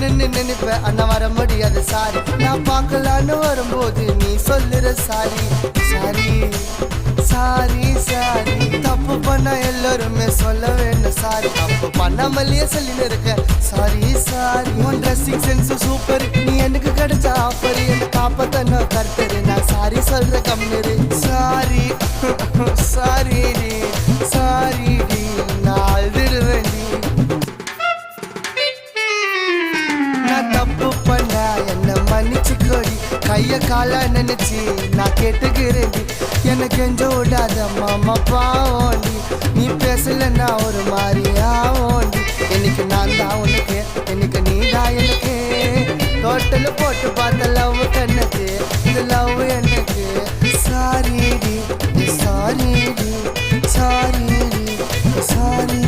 நின்னு நினைப்பேன் அண்ணா வர முடியாது சாரி நான் பார்க்கலான்னு வரும்போது நீ சொல்லுற சாரி சாரி சாரி சாரி தப்பு பண்ண எல்லாருமே சொல்ல வேணும் சாரி தப்பு பண்ணாமலேயே சொல்லின்னு இருக்க. சாரி சாரி உன் ட்ரெஸ்ஸிங் சென்ஸ் சூப்பர் நீ எனக்கு கிடைச்ச ஆஃபர் என்ன காப்பத்தன கருத்தரு. நான் சாரி சொல்ற கம்மிரு சாரி சாரி சாரி வச்சுக்கோடி கைய கால நினைச்சு நான் கேட்டுக்கிறேன் எனக்கு எஞ்ச விடாத மாமா பாவோண்டி. நீ பேசலன்னா ஒரு மாதிரி ஆவோண்டி எனக்கு நான் தான் உனக்கு எனக்கு நீ தான் எனக்கு. டோட்டல் போட்டு பார்த்த லவ் கண்ணுக்கு இந்த லவ் எனக்கு. சாரி டி சாரி சாரி சாரி